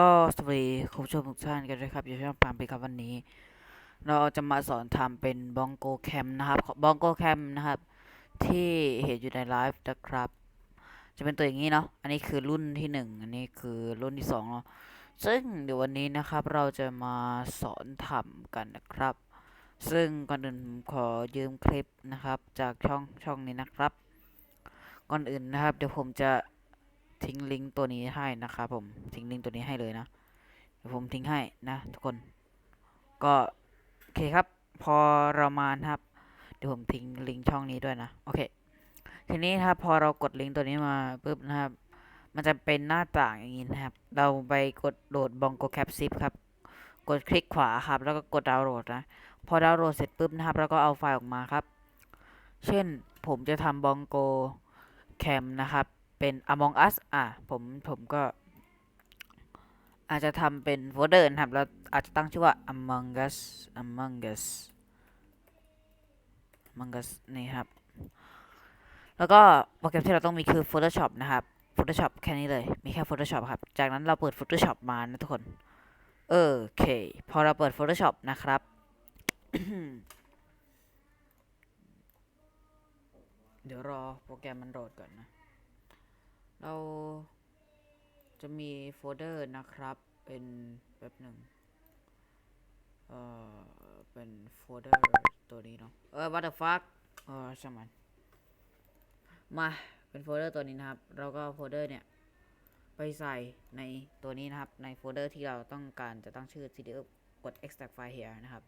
ก็สวัสดีคุณผู้ชมทุกท่านกันด้วยครับอยู่ช่องปามไปครับวันนี้ เราจะมาสอนทำเป็นบองโกแคมนะครับบองโกแคมนะครับ ที่เห็นอยู่ในไลฟ์นะครับ จะเป็นตัวอย่างนี้เนาะอันนี้คือรุ่นที่หนึ่งอันนี้คือรุ่นที่สองเนาะซึ่งเดี๋ยววันนี้นะครับเราจะมาสอนทำกันนะครับ ซึ่งก่อนอื่นขอยืมคลิปนะครับ จากช่องช่องนี้นะครับ ก่อนอื่นนะครับ เดี๋ยวผมจะ ทิ้งลิงก์ตัวนี้ให้นะครับผมทิ้งลิงก์ตัวนี้ให้เลยนะเดี๋ยวผมทิ้งให้นะทุกคน ก็โอเคครับ พอเรามานครับ เดี๋ยวผมทิ้งลิงก์ช่องนี้ด้วยนะโอเคทีนี้นะครับพอเรากดลิงก์ตัวนี้มาปุ๊บนะครับ มันจะเป็นหน้าต่างอย่างนี้นะครับ เราไปกดโหลดบองโกแคปซิปครับ กดคลิกขวาครับ แล้วก็กดดาวน์โหลดนะ พอดาวน์โหลดเสร็จปุ๊บนะครับแล้วก็เอาไฟล์ออกมาครับ เช่นผมจะทำบองโกแคมนะครับ เป็น Among Us อะผมผมก็ อาจจะทำเป็นโฟลเดอร์นะครับ แล้วอาจจะตั้งชื่อว่า Among Us Among Us Among Us นี่ครับ แล้วก็โปรแกรมที่เราต้องมีคือ Photoshop นะครับ Photoshop แค่นี้เลย มีแค่ Photoshop ครับ จากนั้นเราเปิด Photoshop มานะทุกคน เออโอเค พอเราเปิด Photoshop นะครับเดี๋ยวรอโปรแกรมมันโหลดก่อนนะ เราจะมีโฟลเดอร์นะครับเป็นแป๊บหนึ่งเอ่อเป็นโฟลเดอร์ตัวนี้เนาะเออ what the fuck เออช่างมันมาเป็นโฟลเดอร์ตัวนี้นะครับ เราก็โฟลเดอร์เนี่ยไปใส่ในตัวนี้นะครับ ในโฟลเดอร์ที่เราต้องการจะตั้งชื่อ cd กด extract file here นะครับ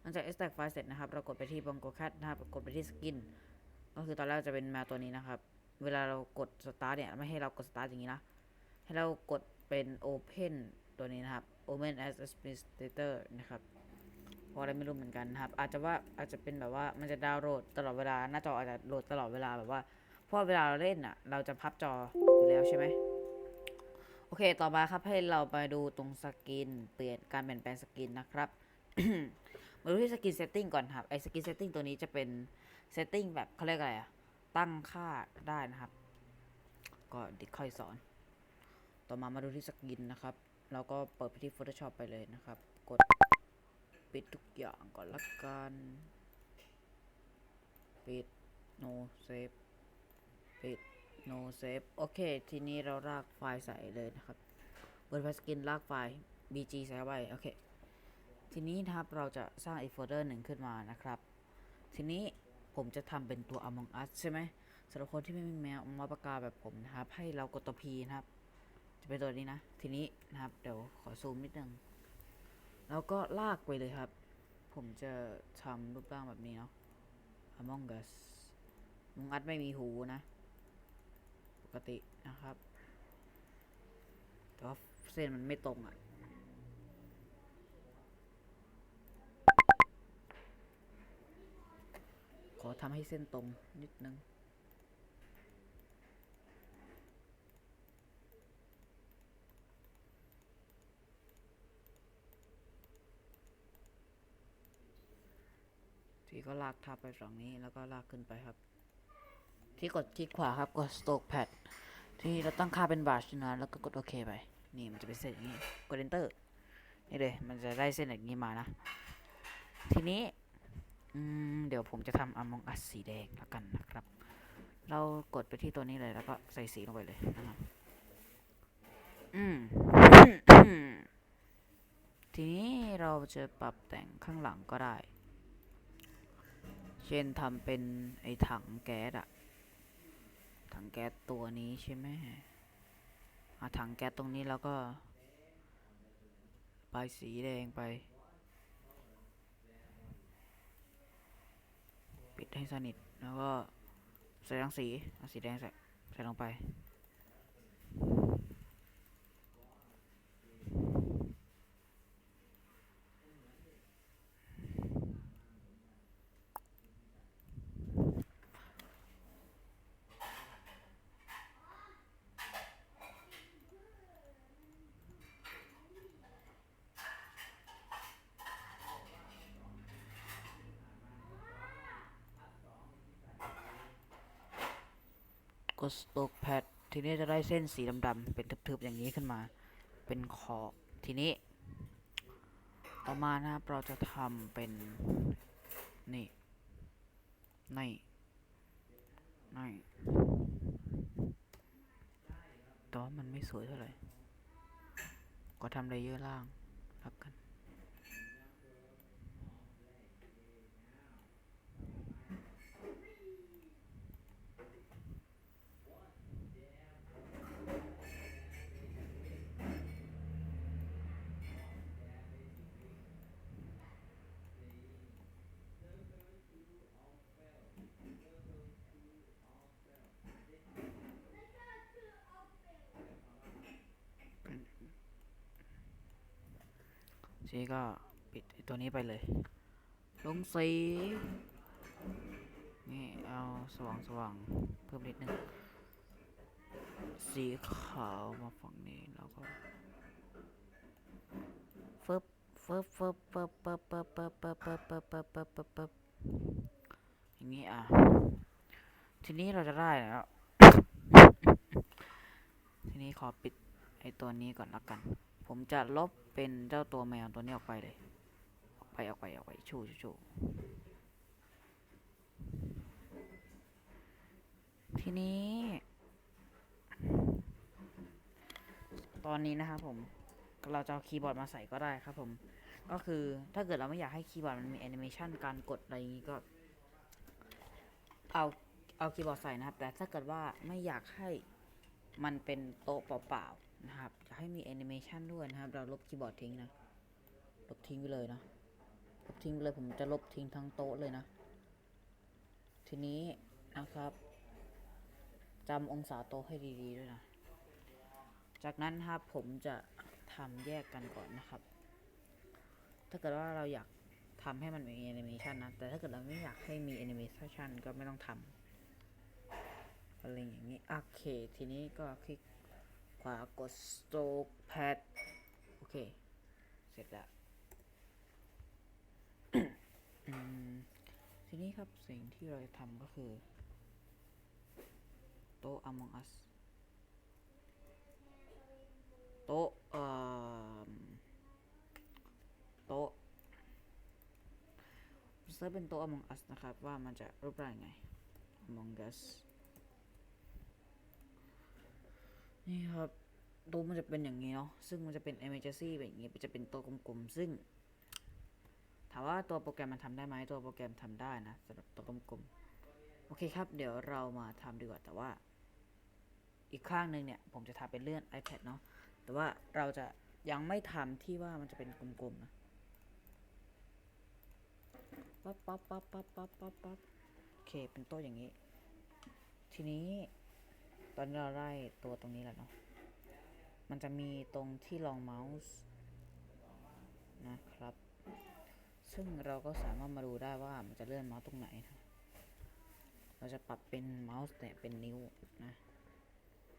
หลังจาก extract file เสร็จนะครับ เรากดไปที่ bongo cat นะครับ กดไปที่ skin ก็คือตอนแรกจะเป็นแมวตัวนี้นะครับ เวลาเรากด start เนี่ย ไม่ให้เรากด start อย่างนี้นะ ให้เรากดเป็น open ตัวนี้นะครับ open as administrator นะครับเพราะอะไรไม่รู้เหมือนกันนะครับ อาจจะว่าอาจจะเป็นแบบว่ามันจะดาวน์โหลดตลอดเวลา หน้าจออาจจะโหลดตลอดเวลาแบบว่า เพราะเวลาเราเล่นอะ เราจะพับจออยู่แล้วใช่ไหมโอเค ต่อมาครับให้เราไปดูตรงสกิน เปลี่ยนการเปลี่ยนแปลงสกินนะครับ มาดูที่สกินเซตติ้งก่อนครับ ไอ้สกินเซตติ้งตัวนี้จะเป็นเซตติ้งแบบเขาเรียกอะไรอะ ตั้งค่าได้นะครับ ก็เดิค่อยสอน ต่อมามาดูที่สกินนะครับ เราก็เปิดไปที่ Photoshop ไปเลยนะครับ กดปิดทุกอย่างก่อนละกัน ปิด no save ปิด no save โอเค ทีนี้เราลากไฟล์ใส่เลยนะครับ เปิดไฟล์สกินลากไฟล์ bg ใส่เข้โอเค ทีนี้นะครับเราจะสร้างอีกโฟลเดอร์หนึ่งขึ้นมานะครับ ทีนี้ ผมจะทำเป็นตัว Among Us ใช่ไหมสำหรับคนที่ไม่มีแมวมาปากกาแบบผมนะครับ ให้เรากดตัว P นะครับ จะเป็นตัวนี้นะ ทีนี้นะครับ เดี๋ยวขอซูมนิดนึง แล้วก็ลากไปเลยครับ ผมจะทำรูปร่างแบบนี้เนาะ Among Us Among Us ไม่มีหูนะ ปกตินะครับแต่ว่าเส้นมันไม่ตรงอะ อทำให้เส้นตรงนิดนึง ที่ก็ลากทับไปฝั่งนี้แล้วก็ลากขึ้นไปครับ ที่กดคลิกขวาครับกด stroke pad ที่เราตั้งค่าเป็นบาชนะแล้วก็กดโอเคไป นี่มันจะเป็นเส้นอย่างนี้ กด enter นี่เลย มันจะได้เส้นอย่างนี้มานะ ทีนี้ อืมเดี๋ยวผมจะทำ Among Us สีแดงแล้วกันนะครับ เรากดไปที่ตัวนี้เลยแล้วก็ใส่สีลงไปเลยนะครับอืมทีนี้เราจะปรับแต่งข้างหลังก็ได้ เช่นทำเป็นไอ้ถังแก๊สอะถังแก๊สตัวนี้ใช่ไหมเอาถังแก๊สตรงนี้แล้วก็ ไปสีแดงไป ปิด ให้สนิท แล้วก็ใส่รังสีเอาสีแดงใส่ใส่ลงไป กด stroke pad ทีนี้จะได้เส้นสีดำๆเป็นทึบๆอย่างนี้ขึ้นมา เป็นขอบทีนี้ ต่อมานะครับเราจะทำเป็น นี่นี่นี่แต่ว่ามันไม่สวยเท่าไหร่ก็ทำเลเยอร์ล่างแล้วกัน ทีนี้ก็ปิดตัวนี้ไปเลย ลงสี นี่เอาสว่างสว่างเพิ่มนิดนึง สีขาวมาฝั่งนี้แล้วก็ฟึบฟึบฟึบฟึบฟึบฟึบฟึบฟึบฟึบฟึบฟึบฟึบฟึบฟึบอย่างนี้อะ ทีนี้เราจะได้แล้ว ทีนี้ขอปิดไอ้ตัวนี้ก่อนละกัน ผมจะลบเป็นเจ้าตัวแมวตัวนี้ออกไปเลย ออกไปออกไปออกไปชูชูชูทีนี้ ตอนนี้นะครับผมเราจะเอาคีย์บอร์ดมาใส่ก็ได้ครับผม ก็คือถ้าเกิดเราไม่อยากให้คีย์บอร์ดมันมีแอนิเมชันการกดอะไรอย่างนี้ก็ เอาเอาคีย์บอร์ดใส่นะครับ แต่ถ้าเกิดว่าไม่อยากให้มันเป็นโต๊ะเปล่าๆ นะครับอยากให้มีแอนิเมชันด้วยนะครับ เราลบคีย์บอร์ดทิ้งนะ ลบทิ้งไปเลยนะลบทิ้งไปเลย ผมจะลบทิ้งทั้งโต๊ะเลยนะ ทีนี้นะครับจำองศาโต๊ะให้ดีๆด้วยนะ จากนั้นครับผมจะทำแยกกันก่อนนะครับ ถ้าเกิดว่าเราอยากทำให้มันมีแอนิเมชันนะ แต่ถ้าเกิดเราไม่อยากให้มีแอนิเมชันก็ไม่ต้องทำอะไรอย่างนี้ โอเค ทีนี้ก็คลิก ขวากด stroke pad โอเค เสร็จแล้วทีนี้ครับสิ่งที่เราจะทำก็คือ โต๊ะ Among Us โต๊ะเออโต๊ะเซิร์ชเป็นโต๊ะ Among Us นะครับ ว่ามันจะรูปร่างยังไง Among Us นี่ครับต๊ะมันจะเป็นอย่างนี้เนาะซึ่งมันจะเป็น emergency แบบนี้จะเป็นต๊ะกลมๆซึ่ง ถามว่าตัวโปรแกรมมันทำได้ไหมตัวโปรแกรมทำได้นะสำหรับตัวกลมๆโอเคครับ เดี๋ยวเรามาทำดีกว่าแต่ว่า อีกข้างหนึ่งเนี่ย ผมจะทำเป็นเลื่อน iPad เนาะแต่ว่าเราจะยังไม่ทำที่ว่ามันจะเป็นกลมๆนะปั๊บปั๊บปั๊บปั๊บปั๊บปั๊บโอเคเป็นต๊ะอย่างนี้ ทีนี้ ตอนนี้เราได้ตัวตรงนี้แหล้วเนาะ มันจะมีตรงที่รองเมาส์นะครับ ซึ่งเราก็สามารถมาดูได้ว่ามันจะเลื่อนเมาส์ตรงไหนนะ เราจะปรับเป็นเมาส์เนี่เป็นนิ้วนะ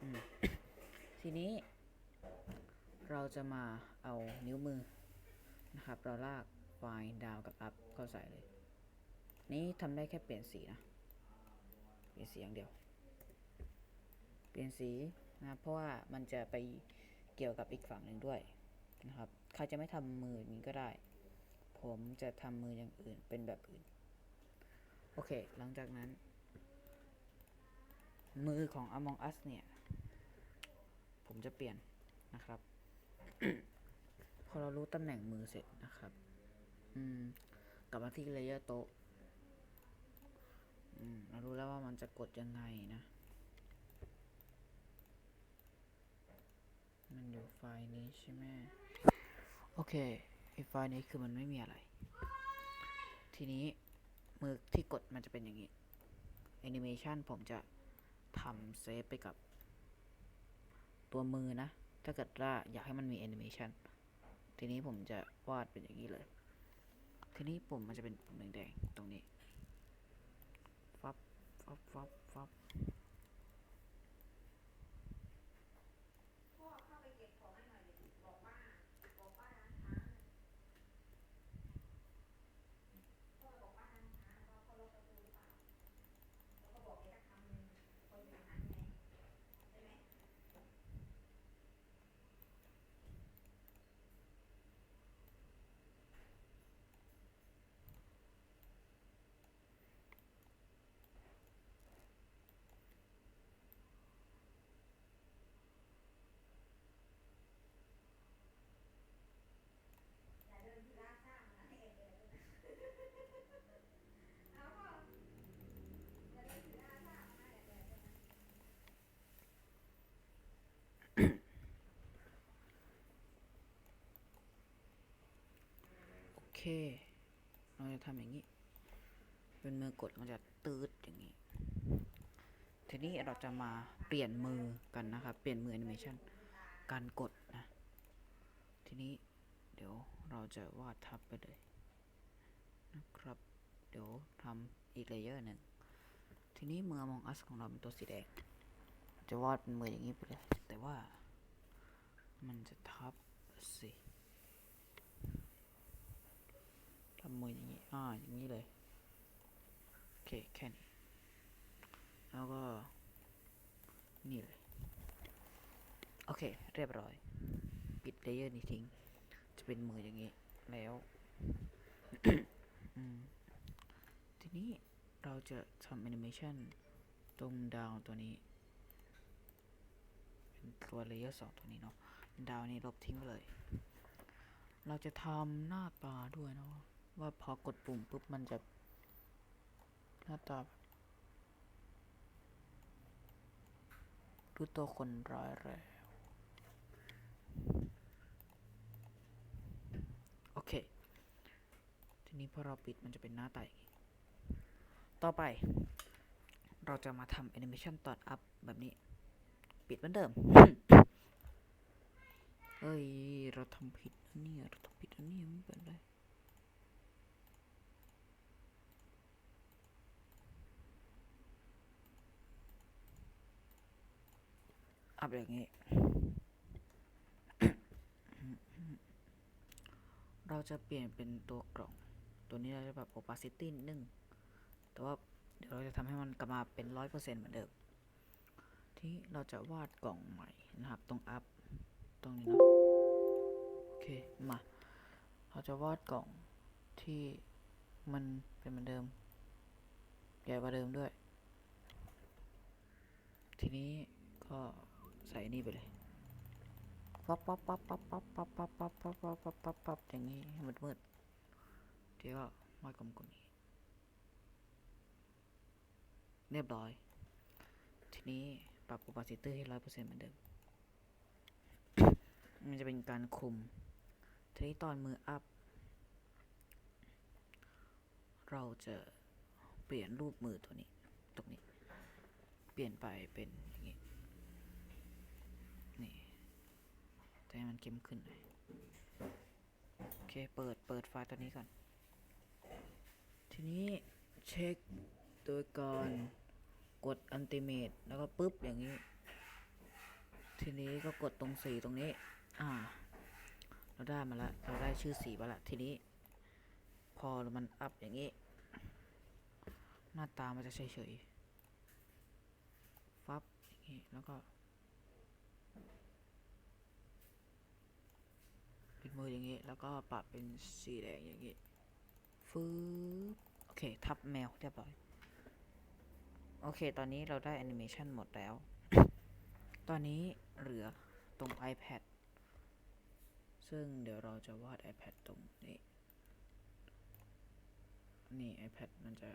อืมทีนี้ เราจะมาเอานิ้วมือนะครับ เราลากไฟล์ดาวกับอัพเข้าใส่เลย นี้ทำได้แค่เปลี่ยนสีนะ เปลี่ยนสีอย่างเดียว ปลี่ยนสีนะเพราะว่ามันจะไปเกี่ยวกับอีกฝั่งหนึ่งด้วยนะครับใครจะไม่ทำมืออย่างนี้ก็ได้ ผมจะทำมืออย่างอื่นเป็นแบบอื่น โอเค หลังจากนั้น มือของ Among Us เนี่ย ผมจะเปลี่ยนนะครับ พอเรารู้ตำแหน่งมือเสร็จนะครับ อืม กลับมาที่เลเยอร์โต๊ะ อืม เรารู้แล้วว่ามันจะกดยังไงนะ มันอยู่ไฟล์นี้ใช่ไหมโอเคไอไฟล์นี้คือมันไม่มีอะไร ทีนี้มือที่กดมันจะเป็นอย่างนี้แอนิเมชันผมจะทำเซฟไปกับ ตัวมือนะ ถ้าเกิดว่าอยากให้มันมีแอนิเมชันทีนี้ผมจะวาดเป็นอย่างนี้เลย ทีนี้ปุ่มมันจะเป็นปุ่มแดงๆตรงนี้ ฟับ ฟับ ฟับ ฟับ เราจะทำอย่างนี้ เป็นมือกดมันจะตืดอย่างนี้ ทีนี้เราจะมาเปลี่ยนมือกันนะครับ เปลี่ยนมือแอนิเมชันการกดนะ ทีนี้เดี๋ยวเราจะวาดทับไปเลยนะครับ เดี๋ยวทำอีกเลเยอร์หนึ่ง ทีนี้มือมองอัสของเราเป็นตัวสีแดง จะวาดเป็นมืออย่างนี้ไปเลย แต่ว่ามันจะทับสิ ทำมืออย่างนี้ อ่า อย่างนี้เลย โอเค แค่นี้ แล้วก็ นี่เลย โอเค เรียบร้อย ปิดเลเยอร์นี้ทิ้ง จะเป็นมืออย่างนี้ แล้วทีนี้เราจะทำแอนิเมชันตรงดาวตัวนี้ เป็นตัวเลเยอร์สองตัวนี้เนาะ ดาวนี้ลบทิ้งไปเลย เราจะทำหน้าตาด้วยเนาะ ว่าพอกดปุ่มปุ๊บมันจะหน้าตาแบบดูตัวคนร้ายแล้วโอเค ทีนี้พอเราปิดมันจะเป็นหน้าตาอย่างนี้ต่อไป เราจะมาทำแอนิเมชันตอนอัพแบบนี้ ปิดเหมือนเดิม เฮ้ย เราทำผิดนเนี่ย เราทำผิดนเนี่ยไม่เป็นไร อัพอย่างนี้ เราจะเปลี่ยนเป็นตัวกล่อง ตัวนี้เราจะแบบ opacity นิดนึง แต่ว่าเดี๋ยวเราจะทำให้มันกลับมาเป็นร้อยเปอร์เซ็นต์เหมือนเดิม ที่เราจะวาดกล่องใหม่นะครับ ตรงอัพ ตรงนี้นะ โอเค มา เราจะวาดกล่องที่มันเป็นเหมือนเดิม ใหญ่กว่าเดิมด้วย ทีนี้ก็ ใส่นี่ไปเลยปั๊บปั๊บปั๊บปั๊บปั๊บปั๊บปั๊บปั๊บปั๊บปั๊บปั๊บปั๊บปั๊บอย่างนี้มืดมืดๆเดี๋ยวก็วากลมกว่านี้เรียบร้อย ทีนี้ปรับ opacity ให้ร้อยเปอร์เซ็นต์เหมือนเดิม มันจะเป็นการคุม ทีนี้ตอนมืออัพ เราจะเปลี่ยนรูปมือตัวนี้ ตรงนี้ เปลี่ยนไปเป็นอย่างนี้ ให้มันเข้มขึ้นหน่อยโอเค เปิด เปิดไฟล์ตัวนี้ก่อน ทีนี้เช็คโดยการกด Ultimate แล้วก็ปุ๊บอย่างนี้ ทีนี้ก็กดตรงสีตรงนี้ อ่า เราได้มาล้วเราได้ชื่อสีมาล้วทีนี้ พอมันอัพอย่างนี้ หน้าตามันจะเฉยๆ ฟับอย่างนี้ แล้วก็ เป็น มืออย่างนี้ แล้วก็ปรับเป็นสีแดงอย่างนี้ฟืบโอเค ทับแมวเรียบร้อย โอเค ตอนนี้เราได้แอนิเมชันหมดแล้ว ตอนนี้เหลือตรง iPad ซึ่งเดี๋ยวเราจะวาด iPad ตรงนี้ นี่ iPad มันจะ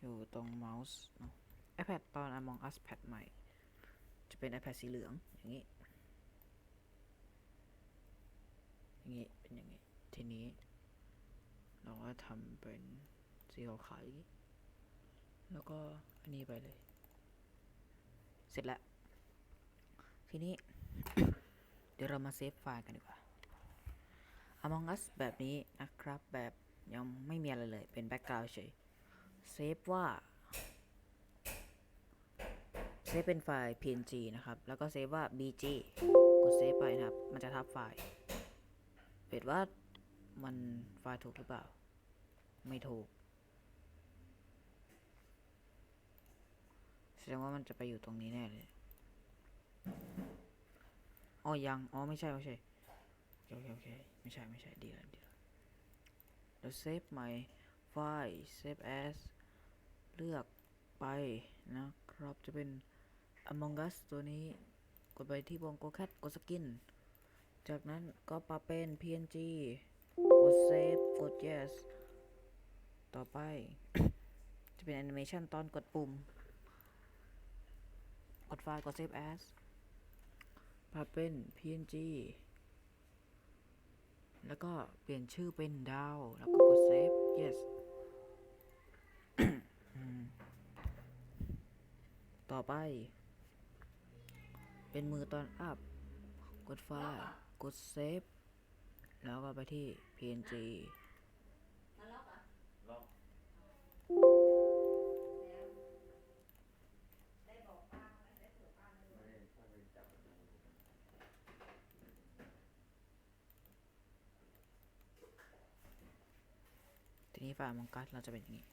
อยู่ตรงเมาส์เนาะ iPad ตอน Among Us แพดใหม่ จะเป็น iPad สีเหลืองอย่างนี้ อย่า งี้เป็นอย่างนี้ ทีนี้ เราก็ทำเป็นสีขาวๆอย่างนี้ แล้วก็อันนี้ไปเลย เสร็จแล้ว ทีนี้ เดี๋ยวเรามาเซฟไฟล์กันดีกว่า Among Us แบบนี้นะครับ แบบยังไม่มีอะไรเลย เป็นแบ็กกราวด์เฉย เซฟว่า เซฟเป็นไฟล์ png นะครับ แล้วก็เซฟว่า bg กดเซฟไปนะครับ มันจะทับไฟล์ เปิดว่ามันไฟล์ถูกหรือเปล่า ไม่ถูก แสดงว่ามันจะไปอยู่ตรงนี้แน่เลย อ๋อ ยัง อ๋อ ไม่ใช่ ไม่ใช่ โอเค โอเค ไม่ใช่ ไม่ใช่ ดีแล้วดีแล้วเดี๋ยวเซฟใหม่ไฟล์ save as เลือกไปนะครับ จะเป็น Among Us ตัวนี้ กดไปที่วง Go Cat กดสกิน จากนั้นก็ปรับเป็น PNG กด save กด yes ต่อไป จะเป็น animation ตอนกดปุ่ม กดไฟล์กด save as ปรับเป็น PNG แล้วก็เปลี่ยนชื่อเป็นดาว แล้วก็กด save yes ต่อไป เป็นมือตอนอัพ กดไฟล์ กด save แล้วก็ไปที่ png ทีนี้ไฟล์มังกัสเราจะเป็นอย่างนี้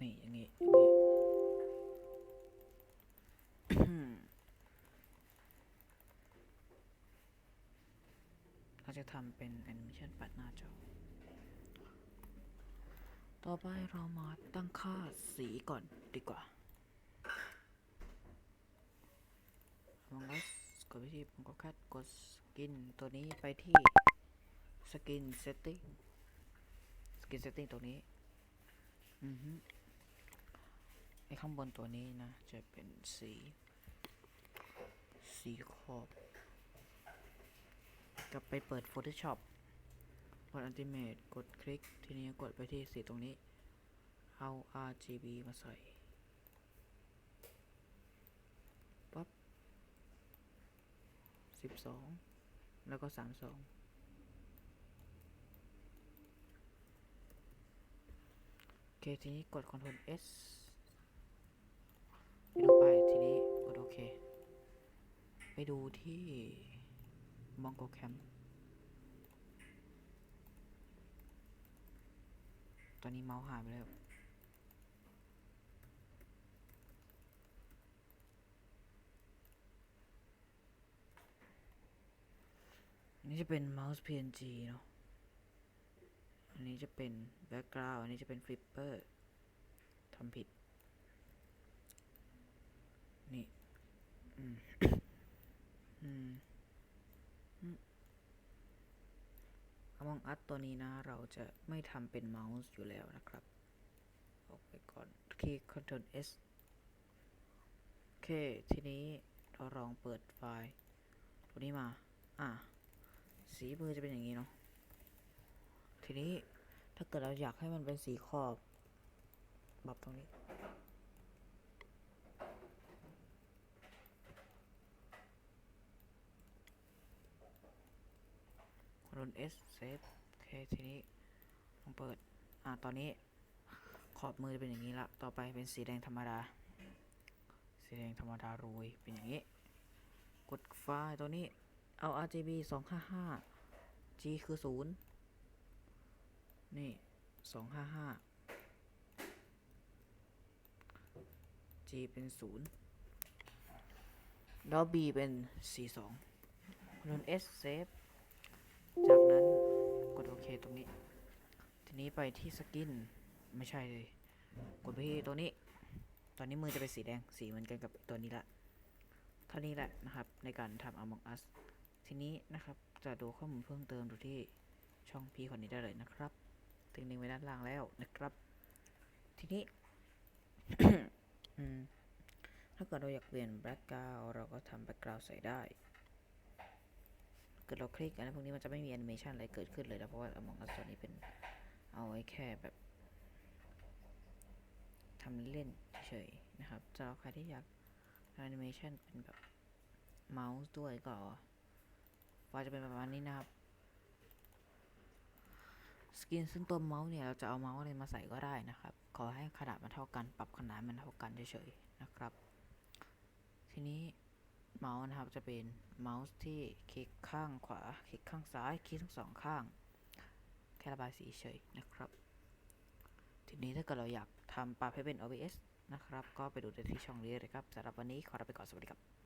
นี่อย่างนี้ เราจะทำเป็นแอนิเมชันปัดหน้าจอ ต่อไปเรามาตั้งค่าสีก่อนดีกว่า Among Us กดไปที่ผมก็แค่กดสกินตัวนี้ไปที่สกินเซตติ้งสกินเซตติ้งตัวนี้ อือฮึไอข้างบนตัวนี้นะ จะเป็นสี สีขอบ กลับไปเปิด Photoshop กด Ultimate กดคลิก ทีนี้กดไปที่สีตรงนี้ เอา RGB มาใส่ปั๊บสิบสองแล้วก็สามสองโอเค ทีนี้กด Ctrl S ไปดูไปทีนี้กดโอเค ไปดูที่ Mongo Cam ตอนนี้เมาส์หายไปแล้วอันนี้จะเป็น mouse PNG เนาะ อันนี้จะเป็น background อันนี้จะเป็น flipper ทำผิด นี่ อืม อืมอืม Among Us ตัวนี้นะ เราจะไม่ทำเป็นเมาส์อยู่แล้วนะครับ ออกไปก่อนคลิก Ctrl S โอเค ทีนี้เราลองเปิดไฟล์ ตัวนี้มา อะ สีมือจะเป็นอย่างนี้เนาะ ทีนี้ถ้าเกิดเราอยากให้มันเป็นสีขอบปรับตรงนี้ Ctrl S Save โอเคทีนี้ลองเปิด อ่าตอนนี้ขอบมือจะเป็นอย่างนี้ละ ต่อไปเป็นสีแดงธรรมดา สีแดงธรรมดาโรยเป็นอย่างนี้ กดไฟล์ตัวนี้ เอา RGB 255 G คือ 0 นี่ 255 G เป็น 0 แล้ว B เป็น 42 Ctrl S Save จากนั้นกดโอเคตรงนี้ ทีนี้ไปที่สกินไม่ใช่เลย กดไปที่ตัวนี้ ตอนนี้มือจะเป็นสีแดง สีเหมือนกันกับตัวนี้ละเท่านี้แหละนะครับ ในการทำ Among Us ทีนี้นะครับจะดูข้อมูลเพิ่มเติมดูที่ช่องพี่คนนี้ได้เลยนะครับถึงลิงไว้ด้านล่างแล้วนะครับ ทีนี้ถ้าเกิดเราอยากเปลี่ยนแบ็กกราวเราก็ทำแบ็กกราวใส่ได้ กิดเราคลิกอะไรพวกนี้มันจะไม่มีแอนิเมชันอะไรเกิดขึ้นเลยนะเพราะว่า Among Us ตัวนี้เป็นเอาไว้แค่แบบทำเล่นเฉยๆนะครับสำหรับใครที่อยากแอนิเมชันเป็นแบบเมาส์ด้วยก็ไฟล์จะเป็นประมาณนี้นะครับ สกินซึ่งตัวเมาส์เนี่ยเราจะเอาเมาส์อะไรมาใส่ก็ได้นะครับ ขอให้ขนาดมันเท่ากัน ปรับขนาดมันเท่ากันเฉยๆนะครับ ทีนี้เมาส์นะครับจะเป็น เมาส์ที่คลิกข้างขวา คลิกข้างซ้าย คลิกทั้งสองข้าง แค่ระบายสีเฉยนะครับ ทีนี้ถ้าเกิดเราอยากทำปรับให้เป็น OBS นะครับ ก็ไปดูได้ที่ช่องนี้เลยครับสำหรับวันนี้ขอลาไปก่อนสวัสดีครับ